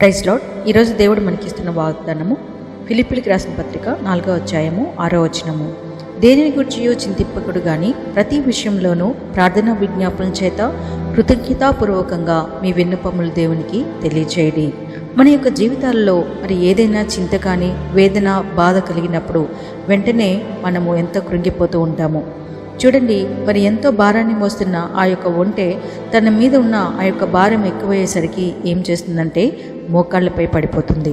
Praise lord ఈరోజు దేవుడు మనకిస్తున్న వాగ్దానము ఫిలిపిలికి రాసిన పత్రిక నాలుగో అధ్యాయము ఆరో వచనము. దేనిని గురించియో చింతింపకుడు కానీ ప్రతి విషయంలోనూ ప్రార్థన విజ్ఞాపన చేత కృతజ్ఞతాపూర్వకంగా మీ విన్నపములు దేవునికి తెలియచేయడి. మన యొక్క జీవితాల్లో మరి ఏదైనా చింత కానీ వేదన బాధ కలిగినప్పుడు వెంటనే మనము ఎంత కృంగిపోతూ ఉంటాము చూడండి మరి ఎంతో భారాన్ని మోస్తున్న ఆ యొక్క ఒంటె తన మీద ఉన్న ఆ యొక్క భారం ఎక్కువయ్యేసరికి ఏం చేస్తుందంటే మోకాళ్ళపై పడిపోతుంది.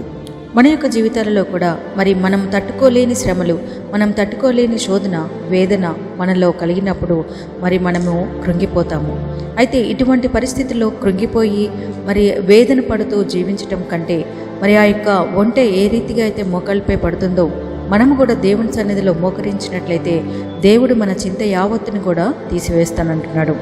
మన యొక్క జీవితాలలో కూడా మరి మనం తట్టుకోలేని శ్రమలు మనం తట్టుకోలేని శోధన వేదన మనలో కలిగినప్పుడు మరి మనము కృంగిపోతాము. అయితే ఇటువంటి పరిస్థితుల్లో కృంగిపోయి మరి వేదన పడుతూ జీవించటం కంటే మరి ఆ యొక్క ఒంటె ఏ రీతిగా అయితే మోకాళ్ళపై పడుతుందో మనము కూడా దేవుని సన్నిధిలో మోకరించినట్లయితే దేవుడు మన చింత యావత్తుని కూడా తీసివేస్తానంటున్నాడు.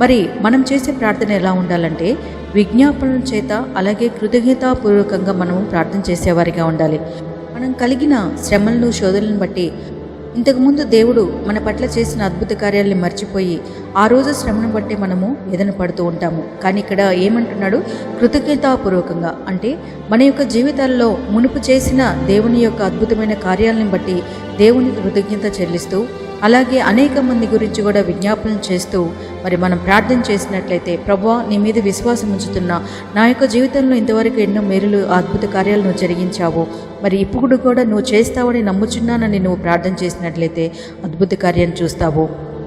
మరి మనం చేసే ప్రార్థన ఎలా ఉండాలంటే విజ్ఞాపనల చేత అలాగే కృతజ్ఞతాపూర్వకంగా మనం ప్రార్థన చేసేవారిగా ఉండాలి. మనం కలిగిన శ్రమలను శోధనలను బట్టి ఇంతకుముందు దేవుడు మన పట్ల చేసిన అద్భుత కార్యాలని మర్చిపోయి ఆ రోజు శ్రమను బట్టి మనము ఎదన పడుతూ ఉంటాము. కానీ ఇక్కడ ఏమంటున్నాడు? కృతజ్ఞతాపూర్వకంగా. అంటే మన యొక్క జీవితాల్లో మునుపు చేసిన దేవుని యొక్క అద్భుతమైన కార్యాలను బట్టి దేవుని కృతజ్ఞత చెల్లిస్తూ అలాగే అనేక మంది గురించి కూడా విజ్ఞాపన చేస్తూ మరి మనం ప్రార్థన చేసినట్లయితే ప్రభా నీ మీద విశ్వాసం ఉంచుతున్నా నా యొక్క జీవితంలో ఇంతవరకు ఎన్నో మేరులు అద్భుత కార్యాలు నువ్వు జరిగించావు. మరి ఇప్పుడు కూడా నువ్వు చేస్తావని నమ్ముచున్నానని నువ్వు ప్రార్థన చేసినట్లయితే అద్భుత కార్యాన్ని చూస్తావు.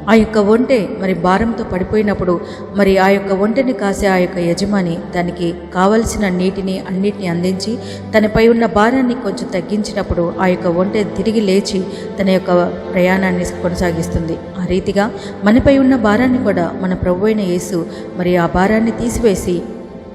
ఆ యొక్క ఒంటె మరి భారంతో పడిపోయినప్పుడు మరి ఆ యొక్క ఒంటెని కాసే ఆ యొక్క యజమాని దానికి కావలసిన నీటిని అన్నిటిని అందించి తనపై ఉన్న భారాన్ని కొంచెం తగ్గించినప్పుడు ఆ యొక్క ఒంటె తిరిగి లేచి తన యొక్క ప్రయాణాన్ని కొనసాగిస్తుంది. ఆ రీతిగా మనపై ఉన్న భారాన్ని కూడా మన ప్రభు అయిన యేసు మరి ఆ భారాన్ని తీసివేసి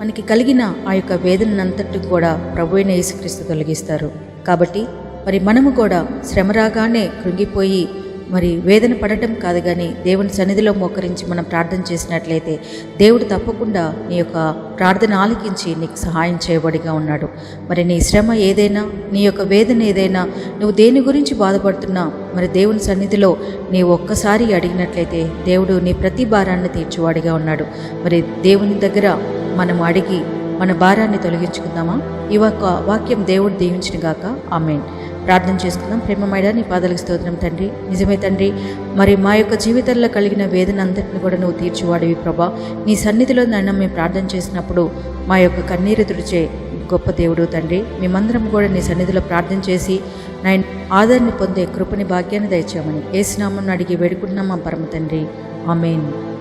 మనకి కలిగిన ఆ యొక్క వేదనంతటి కూడా ప్రభు అయిన యేసుక్రీస్తు తొలగిస్తారు. కాబట్టి మరి మనము కూడా శ్రమ రాగానే కృంగిపోయి మరి వేదన పడటం కాదు కానీ దేవుని సన్నిధిలో మోకరించి మనం ప్రార్థన చేసినట్లయితే దేవుడు తప్పకుండా నీ యొక్క ప్రార్థన ఆలకించి నీకు సహాయం చేయబడిగా ఉన్నాడు. మరి నీ శ్రమ ఏదైనా నీ యొక్క వేదన ఏదైనా నువ్వు దేని గురించి బాధపడుతున్నా మరి దేవుని సన్నిధిలో నీ ఒక్కసారి అడిగినట్లయితే దేవుడు నీ ప్రతి భారాన్ని తీర్చువాడిగా ఉన్నాడు. మరి దేవుని దగ్గర మనం అడిగి మన భారాన్ని తొలగించుకుందామా? ఈ ఒక్క వాక్యం దేవుడు దీవించిన గాక. ఆమెన్. ప్రార్థన చేసుకుందాం. ప్రేమమైడా నీ పాదలకు స్తోత్రం తండ్రి. నిజమే తండ్రి మరి మా యొక్క జీవితంలో కలిగిన వేదన అంతటిని కూడా నువ్వు తీర్చివాడివి ప్రభా. నీ సన్నిధిలో నన్ను మేము ప్రార్థన చేసినప్పుడు మా యొక్క కన్నీరు తుడిచే గొప్ప దేవుడు తండ్రి. మేమందరం కూడా నీ సన్నిధిలో ప్రార్థన చేసి నాయన ఆదరణ పొందే కృపని భాగ్యాన్ని దయచామని ఏసునామని అడిగి వేడుకుంటున్నాం మా పరమ తండ్రి. ఆమెన్.